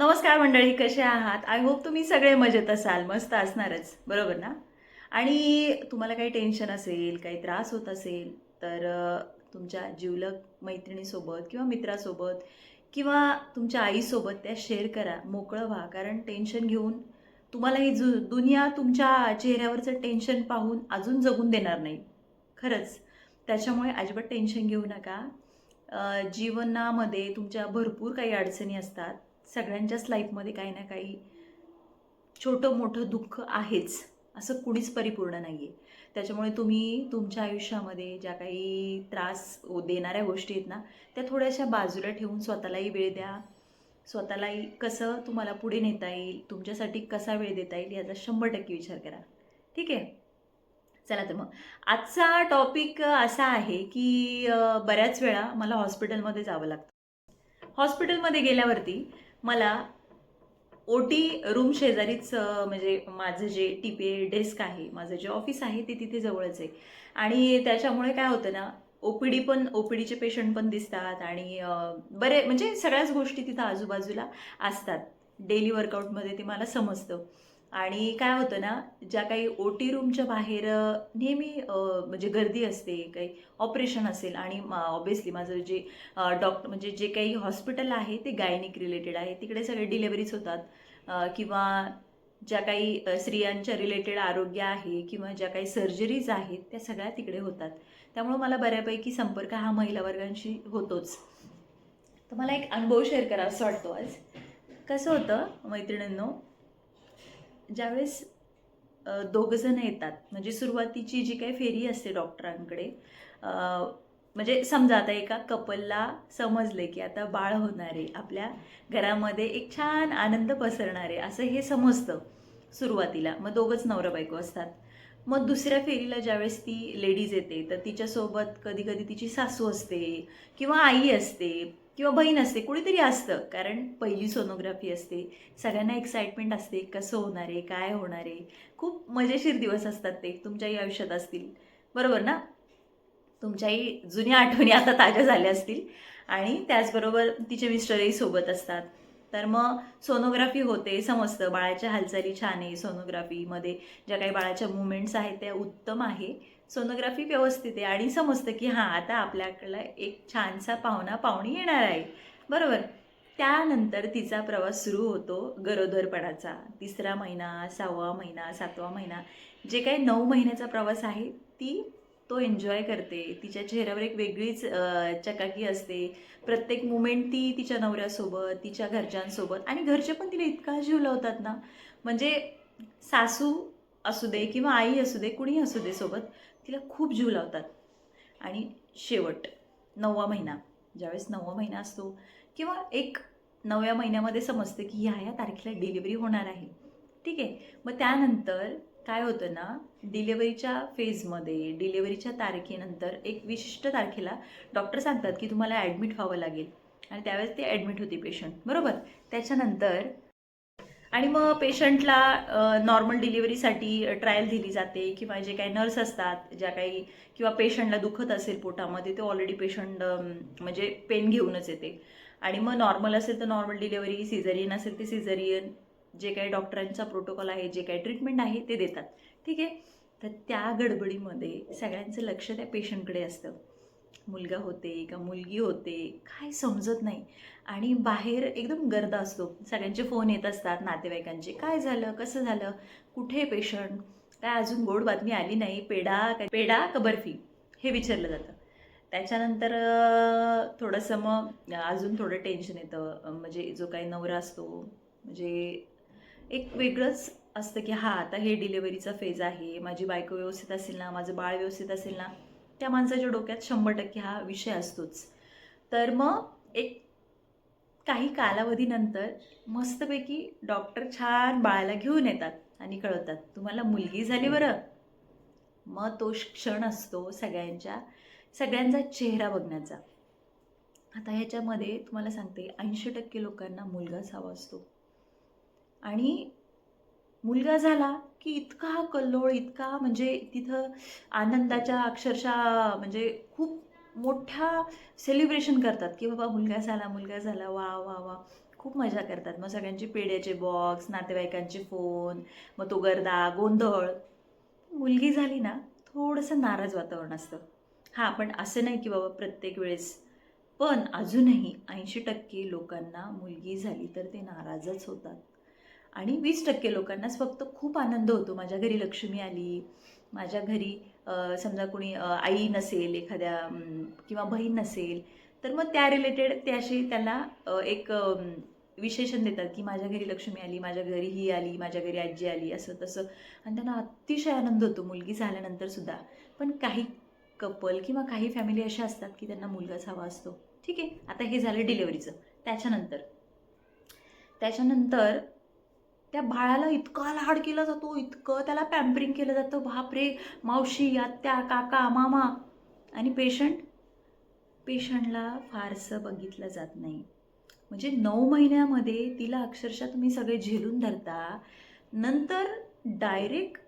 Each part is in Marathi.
नमस्कार मंडळी कसे आहात? आय होप तुम्ही सगळे मजेत असाल मस्त असणारच बरोबर ना? आणि तुम्हाला काही टेन्शन असेल काही त्रास होत असेल तर तुमच्या जिवलग मैत्रिणीसोबत किंवा मित्रासोबत किंवा तुमच्या आईसोबत त्या शेअर करा मोकळं व्हा. कारण टेन्शन घेऊन तुम्हाला ही जु दुनिया तुमच्या चेहऱ्यावरचं टेन्शन पाहून अजून जगून देणार नाही. खरंच. त्याच्यामुळे अजिबात टेन्शन घेऊ नका. जीवनामध्ये तुमच्या भरपूर काही अडचणी असतात. सगळ्यांच्याच लाईफमध्ये काही ना काही छोटं मोठं दुःख आहेच असं कुणीच परिपूर्ण नाही आहे त्याच्यामुळे तुम्ही तुमच्या आयुष्यामध्ये ज्या काही त्रास देणाऱ्या गोष्टी आहेत ना त्या थोड्याशा बाजूला ठेवून स्वतःलाही वेळ द्या. स्वतःलाही कसं तुम्हाला पुढे नेता येईल तुमच्यासाठी कसा वेळ देता येईल याचा शंभर टक्के विचार करा. ठीक आहे? चला तर मग. आजचा टॉपिक असा आहे की बऱ्याच वेळा मला हॉस्पिटलमध्ये जावं लागतं. हॉस्पिटलमध्ये गेल्यावरती मला ओ टी रूम शेजारीच म्हणजे माझं जे टी पी ए डेस्क आहे माझं जे ऑफिस आहे ते तिथे जवळच आहे. आणि त्याच्यामुळे काय होतं ना ओ पी डी पण ओ पी डीचे पेशंट पण दिसतात आणि बरे म्हणजे सगळ्याच गोष्टी तिथं आजूबाजूला असतात. डेली वर्कआउटमध्ये ते मला समजतं. आणि काय होतं ना ज्या काही ओ टी रूमच्या बाहेर नेहमी म्हणजे गर्दी असते काही ऑपरेशन असेल आणि ऑब्विसली माझं जे डॉक्टर म्हणजे जे काही हॉस्पिटल आहे ते गायनिक रिलेटेड आहे. तिकडे सगळे डिलेवरीज होतात. किंवा ज्या काही स्त्रियांच्या रिलेटेड आरोग्य आहे किंवा ज्या काही सर्जरीज आहेत त्या सगळ्या तिकडे होतात. त्यामुळं मला बऱ्यापैकी संपर्क हा महिला वर्गांशी होतोच. तर मला एक अनुभव शेअर करा असं वाटतो आज. कसं होतं मैत्रिणींनो ज्यावेळेस दोघंजण दोघंजणं येतात म्हणजे सुरुवातीची जी काही फेरी असते डॉक्टरांकडे म्हणजे समजा आता एका कपलला समजले की आता बाळ होणार आहे आपल्या घरामध्ये एक छान आनंद पसरणार आहे असं हे समजतं सुरुवातीला. मग दोघंच नवरा बायको असतात. मग दुसऱ्या फेरीला ज्यावेळेस ती लेडीज येते तर तिच्यासोबत कधी कधी तिची सासू असते किंवा आई असते. किंवा बहीण असते कुणीतरी असतं. कारण पहिली सोनोग्राफी असते. सगळ्यांना एक्साइटमेंट असते कसं होणार आहे काय होणार आहे. खूप मजेशीर दिवस असतात ते तुमच्याही आयुष्यात असतील. बरोबर ना? तुमच्याही जुन्या आठवणी आता ताज्या झाल्या असतील. आणि त्याचबरोबर तिचे मिस्टरही सोबत असतात. तर मग सोनोग्राफी होते समजतं. बाळाच्या हालचाली छान आहे सोनोग्राफीमध्ये ज्या काही बाळाच्या मुवमेंट्स आहेत त्या उत्तम आहे. सोनोग्राफी व्यवस्थित आहे आणि समजतं की हां आता आपल्याकडला एक छानसा पाहुणा पाहुणी येणार आहे. बरोबर? त्यानंतर तिचा प्रवास सुरू होतो गरोदरपणाचा. तिसरा महिना सहावा महिना सातवा महिना जे काही नऊ महिन्याचा प्रवास आहे ती तो एन्जॉय करते. तिच्या चेहऱ्यावर एक वेगळीच चकाकी असते. प्रत्येक मुमेंट ती तिच्या नवऱ्यासोबत तिच्या घरच्यांसोबत आणि घरचे पण तिला इतका जीव लावतात ना. म्हणजे सासू असू दे किंवा आई असू दे कुणी असू दे सोबत तिला खूप जीव लावतात. आणि शेवट नववा महिना ज्यावेळेस नववा महिना असतो किंवा एक नवव्या महिन्यामध्ये समजते की ह्या ह्या तारखेला डिलिव्हरी होणार आहे. ठीक आहे? मग त्यानंतर काय होतं ना डिलेवरीच्या फेजमध्ये डिलेवरीच्या तारखेनंतर एक विशिष्ट तारखेला डॉक्टर सांगतात की तुम्हाला ॲडमिट व्हावं लागेल. आणि त्यावेळेस ते ॲडमिट होते पेशंट बरोबर? त्याच्यानंतर आणि मग पेशंटला नॉर्मल डिलिव्हरीसाठी ट्रायल दिली जाते किंवा जे काही नर्स असतात ज्या काही किंवा पेशंटला दुखत असेल पोटामध्ये ते ऑलरेडी पेशंट म्हणजे पेन घेऊनच येते. आणि मग नॉर्मल असेल तर नॉर्मल डिलिव्हरी सिझरियन असेल ते सिझरियन जे काही डॉक्टरांचा प्रोटोकॉल आहे जे काही ट्रीटमेंट आहे ते देतात. ठीक आहे? तर त्या गडबडीमध्ये सगळ्यांचं लक्ष त्या पेशंटकडे असतं. मुलगा होते का मुलगी होते काय समजत नाही. आणि बाहेर एकदम गर्द असतो. सगळ्यांचे फोन येत असतात नातेवाईकांचे. काय झालं? कसं झालं? कुठे पेशंट काय अजून गोड बातमी आली नाही? पेढा काय पेढा का बर्फी? हे विचारलं जातं. त्याच्यानंतर थोडंसं मग अजून थोडं टेन्शन येतं. म्हणजे जो काही नवरा असतो म्हणजे एक वेगळंच असतं की हां आता हे डिलेवरीचा फेज आहे. माझी बायको व्यवस्थित असेल ना? माझं बाळ व्यवस्थित असेल ना? त्या माणसाच्या डोक्यात शंभर टक्के हा विषय असतोच. तर मग एक काही कालावधीनंतर मस्तपैकी डॉक्टर छान बाळाला घेऊन येतात आणि कळवतात तुम्हाला मुलगी झाली बरं. मग तो क्षण असतो सगळ्यांच्या सगळ्यांचा चेहरा बघण्याचा. आता ह्याच्यामध्ये तुम्हाला सांगते ऐंशी टक्के लोकांना मुलगाच हवा असतो. आणि मुलगा झाला की इतका कल्लोळ इतका म्हणजे तिथं आनंदाच्या अक्षरशः म्हणजे खूप मोठ्या सेलिब्रेशन करतात की बाबा मुलगा झाला मुलगा झाला वा वा वा. खूप मजा करतात. मग सगळ्यांचे पेढ्याचे बॉक्स नातेवाईकांचे फोन मग तो गर्दा गोंधळ. मुलगी झाली ना थोडंसं नाराज वातावरण असतं. हां पण असं नाही की बाबा प्रत्येक वेळेस. पण अजूनही ऐंशी टक्के लोकांना मुलगी झाली तर ते नाराजच होतात. आणि वीस टक्के लोकांनाच फक्त खूप आनंद होतो. माझ्या घरी लक्ष्मी आली. माझ्या घरी समजा कोणी आई नसेल एखाद्या किंवा बहीण नसेल तर मग त्या रिलेटेड त्याशी त्यांना त्याला एक विशेषण देतात की माझ्या घरी लक्ष्मी आली माझ्या घरी ही आली माझ्या घरी आजी आली असं तसं. आणि त्यांना अतिशय आनंद होतो. मुलगी झाल्यानंतर सुद्धा. पण काही कपल किंवा काही फॅमिली अशा असतात की त्यांना मुलगाच हवा असतो. ठीक आहे? आता हे झालं डिलेवरीचं त्याच्यानंतर. त्याच्यानंतर त्या बाळाला इतका लाड केला जातो इतकं त्याला पॅम्परिंग केलं जातं. बापरे मावशी आत्या काका मामा. आणि पेशंट पेशंटला फारसं बघितलं जात नाही. म्हणजे नऊ महिन्यामध्ये तिला अक्षरशः तुम्ही सगळे झेलून धरता. नंतर डायरेक्ट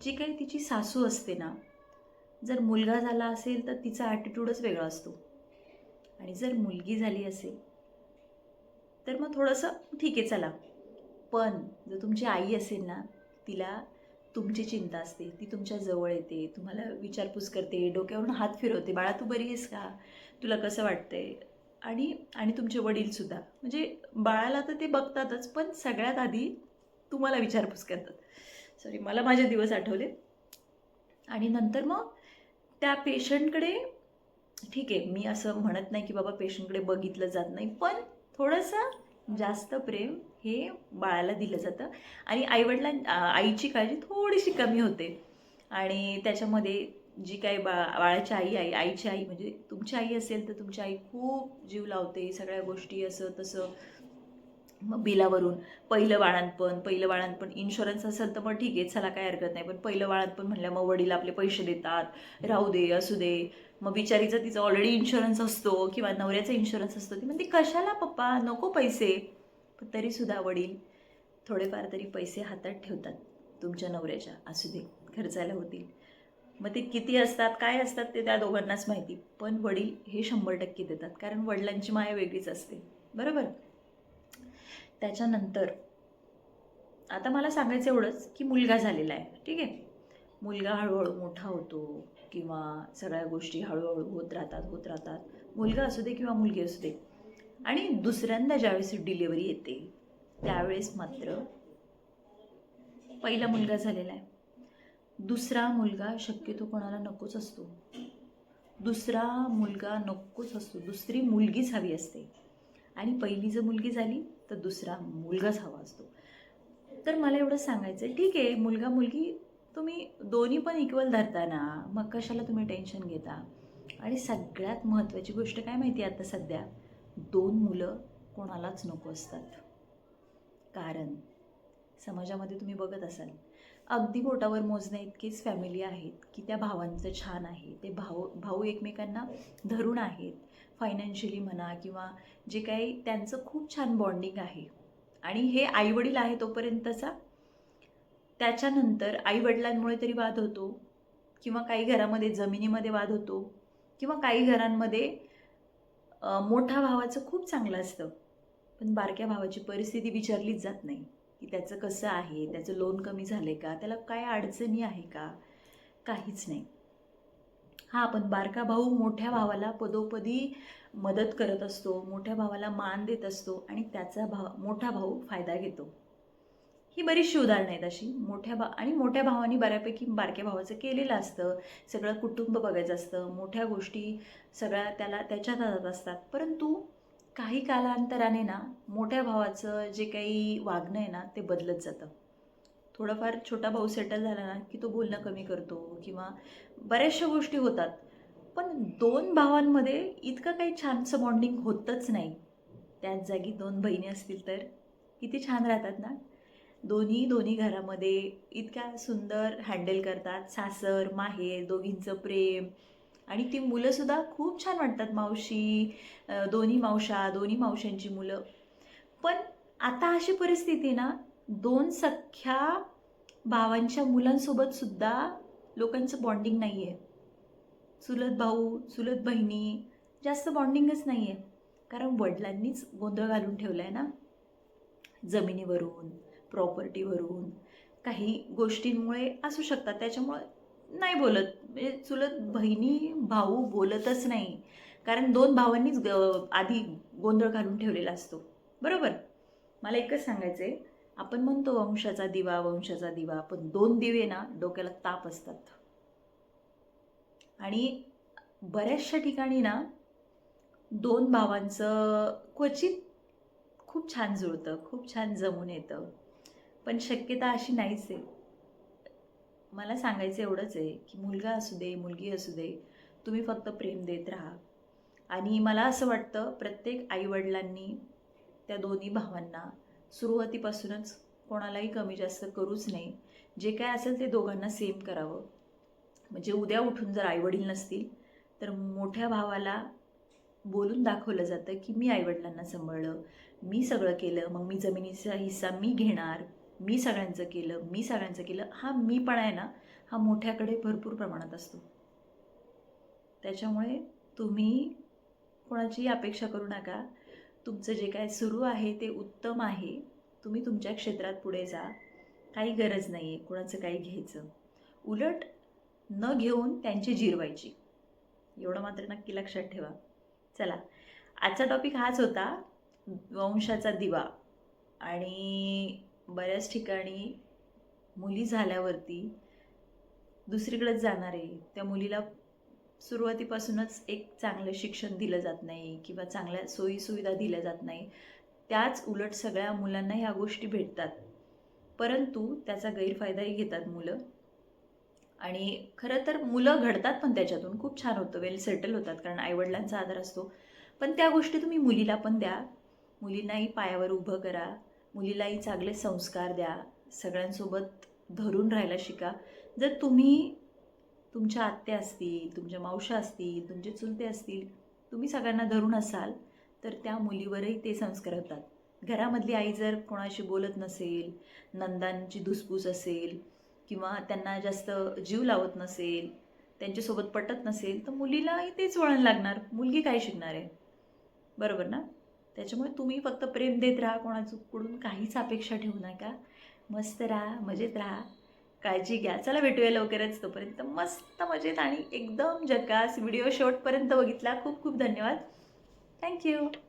जी काही तिची सासू असते ना जर मुलगा झाला असेल तर तिचा ॲटिट्यूडच वेगळा असतो. आणि जर मुलगी झाली असेल तर मग थोडंसं ठीक आहे चला. पण जर तुमची आई असेल ना तिला तुमची चिंता असते ती तुमच्या जवळ येते तुम्हाला विचारपूस करते डोक्यावरून हात फिरवते बाळा तू बरी आहेस का? तुला कसं वाटतंय? आणि आणि तुमचे वडीलसुद्धा म्हणजे बाळाला तर ते बघतातच पण सगळ्यात आधी तुम्हाला विचारपूस करतात. सॉरी मला माझे दिवस आठवले. आणि नंतर मग त्या पेशंटकडे ठीक आहे मी असं म्हणत नाही की बाबा पेशंटकडे बघितलं जात नाही पण थोडंसं जास्त प्रेम हे बाळाला दिलं जातं. आणि आईवडिलां आईची काळजी थोडीशी कमी होते. आणि त्याच्यामध्ये जी काही बा बाळाची आई आई आईची आई म्हणजे तुमची आई असेल तर तुमची आई खूप जीव लावते सगळ्या गोष्टी असं तसं. मग बिलावरून पहिलं बाळांपण पहिलं बाळांपण इन्शुरन्स असेल तर मग ठीक आहे चला काय हरकत नाही. पण पहिलं बाळांपण म्हणल्या मग वडील आपले पैसे देतात. राहू दे असू दे. मग बिचारीचा तिचा ऑलरेडी इन्शुरन्स असतो किंवा नवऱ्याचा इन्शुरन्स असतो. ती म्हणते कशाला पप्पा? नको पैसे. पण तरीसुद्धा वडील थोडेफार तरी पैसे हातात ठेवतात तुमच्या नवऱ्याच्या. असू दे खर्चायला होतील. मग ते किती असतात काय असतात ते त्या दोघांनाच माहिती. पण वडील हे शंभर टक्के देतात. कारण वडिलांची माया वेगळीच असते. बरोबर? त्याच्यानंतर आता मला सांगायचं एवढंच की मुलगा झालेला आहे. ठीक आहे? मुलगा हळूहळू मोठा होतो किंवा सगळ्या गोष्टी हळूहळू होत राहतात होत राहतात. मुलगा असू दे किंवा मुलगी असू दे. आणि दुसऱ्यांदा ज्यावेळेस डिलेवरी येते त्यावेळेस मात्र पहिला मुलगा झालेला आहे. दुसरा मुलगा शक्यतो कोणाला नकोच असतो. दुसरा मुलगा नकोच असतो. दुसरी मुलगीच हवी असते. आणि पहिली जर मुलगी झाली तर दुसरा मुलगाच हवा असतो. तर मला एवढं सांगायचं आहे ठीक आहे मुलगा मुलगी तुम्ही दोन्ही पण इक्वल धरता ना मग कशाला तुम्ही टेन्शन घेता? आणि सगळ्यात महत्त्वाची गोष्ट काय माहिती आहे आता सध्या? दोन मुलं कोणालाच नको असतात. कारण समाजामध्ये तुम्ही बघत असाल अगदी बोटावर मोजण्या इतकीच फॅमिली आहेत की त्या भावांचं छान आहे. ते भाऊ भाऊ एकमेकांना धरून आहेत. फायनान्शियली म्हणा किंवा जे काही त्यांचं खूप छान बॉन्डिंग आहे. आणि हे आईवडील आहे तोपर्यंतचा त्याच्यानंतर आईवडिलांमुळे तरी वाद होतो किंवा काही घरामध्ये जमिनीमध्ये वाद होतो किंवा काही घरांमध्ये मोठ्या भावाचं खूप चांगलं असतं. पण बारक्या भावाची परिस्थिती विचारलीच जात नाही की त्याचं कसं आहे त्याचं लोन कमी झालं आहे का त्याला काय अडचणी आहे का? काहीच नाही. हां आपण बारका भाऊ मोठ्या भावाला पदोपदी मदत करत असतो मोठ्या भावाला मान देत असतो आणि त्याचा भाव मोठा भाऊ फायदा घेतो. ही बरीचशी उदाहरणं आहेत अशी. मोठ्या भा आणि मोठ्या भावानी बऱ्यापैकी बारक्या भावाचं केलेलं असतं. सगळं कुटुंब बघायचं असतं. मोठ्या गोष्टी सगळ्या त्याला त्याच्यात हातात असतात. परंतु काही कालांतराने ना मोठ्या भावाचं जे काही वागणं आहे ना ते बदलत जातं. थोडंफार छोटा भाऊ सेटल झाला ना की तो बोलणं कमी करतो किंवा बऱ्याचशा गोष्टी होतात. पण दोन भावांमध्ये इतकं काही छानसं बॉन्डिंग होतच नाही. त्याच जागी दोन बहिणी असतील तर किती छान राहतात ना? दोन्ही दोन्ही घरामध्ये इतक्या सुंदर हँडल करतात. सासर माहेर दोघींचं प्रेम. आणि ती मुलंसुद्धा खूप छान वाटतात मावशी दोन्ही मावशा दोन्ही मावशांची मुलं. पण आता अशी परिस्थिती ना दोन सख्या भावांच्या मुलांसोबत सुद्धा लोकांचं बॉन्डिंग नाही आहे चुलत भाऊ चुलत बहिणी जास्त बॉन्डिंगच नाही आहे कारण वडिलांनीच गोंधळ घालून ठेवला आहे ना जमिनीवरून. प्रॉपर्टीवरून काही गोष्टींमुळे असू शकतात. त्याच्यामुळे नाही बोलत. म्हणजे चुलत बहिणी भाऊ बोलतच नाही. कारण दोन भावांनीच ग आधी गोंधळ घालून ठेवलेला असतो. बरोबर? मला एकच सांगायचं आहे आपण म्हणतो वंशाचा दिवा वंशाचा दिवा. पण दोन दिवे ना डोक्याला ताप असतात. आणि बऱ्याचशा ठिकाणी ना दोन भावांचं क्वचित खूप छान जुळतं. खूप छान जमून येतं. पण शक्यता अशी नाहीच आहे. मला सांगायचं एवढंच आहे की मुलगा असू दे मुलगी असू दे तुम्ही फक्त प्रेम देत राहा. आणि मला असं वाटतं प्रत्येक आईवडिलांनी त्या दोन्ही भावांना सुरुवातीपासूनच कोणालाही कमी जास्त करूच नाही जे काय असेल ते दोघांना सेम करावं. म्हणजे उद्या उठून जर आईवडील नसतील तर मोठ्या भावाला बोलून दाखवलं जातं की मी आईवडिलांना सांभाळलं मी सगळं केलं मग मी जमिनीचा हिस्सा मी घेणार. मी सगळ्यांचं केलं मी सगळ्यांचं केलं हा मी पण आहे ना हा मोठ्याकडे भरपूर प्रमाणात असतो. त्याच्यामुळे तुम्ही कोणाची अपेक्षा करू नका. तुमचं जे काय सुरू आहे ते उत्तम आहे. तुम्ही तुमच्या क्षेत्रात पुढे जा. काही गरज नाही आहे कोणाचं काही घ्यायचं. उलट न घेऊन त्यांची जिरवायची. एवढं मात्र नक्की लक्षात ठेवा. चला आजचा टॉपिक हाच होता वंशाचा दिवा. आणि बऱ्याच ठिकाणी मुली झाल्यावरती दुसरीकडंच जाणार आहे त्या मुलीला सुरुवातीपासूनच एक चांगलं शिक्षण दिलं जात नाही किंवा चांगल्या सोयीसुविधा दिल्या जात नाही. त्याच उलट सगळ्या मुलांना ह्या गोष्टी भेटतात. परंतु त्याचा गैरफायदाही घेतात मुलं. आणि खरं तर मुलं घडतात पण त्याच्यातून. खूप छान होतं. वेल सेटल होतात कारण आईवडिलांचा आधार असतो. पण त्या गोष्टी तुम्ही मुलीला पण द्या. मुलींनाही पायावर उभं करा. मुलीलाही चांगले संस्कार द्या. सगळ्यांसोबत धरून राहायला शिका. जर तुम्ही तुमच्या आत्या असतील तुमच्या मावशा असतील तुमचे चुलते असतील तुम्ही सगळ्यांना धरून असाल तर त्या मुलीवरही ते संस्कार होतात. घरामधली आई जर कोणाशी बोलत नसेल नंदांची धुसफूस असेल किंवा त्यांना जास्त जीव लावत नसेल त्यांच्यासोबत पटत नसेल तर मुलीलाही तेच वळण लागणार. मुलगी काय शिकणार आहे? बरोबर ना? त्याच्यामुळे तुम्ही फक्त प्रेम देत राहा कोणाकडून काहीच अपेक्षा ठेवू नका. मस्त राहा मजेत राहा. काळजी घ्या. चला भेटूया लवकरच तोपर्यंत. मस्त मजेत आणि एकदम जकास. व्हिडिओ शॉर्टपर्यंत बघितला. खूप खूप धन्यवाद. थँक्यू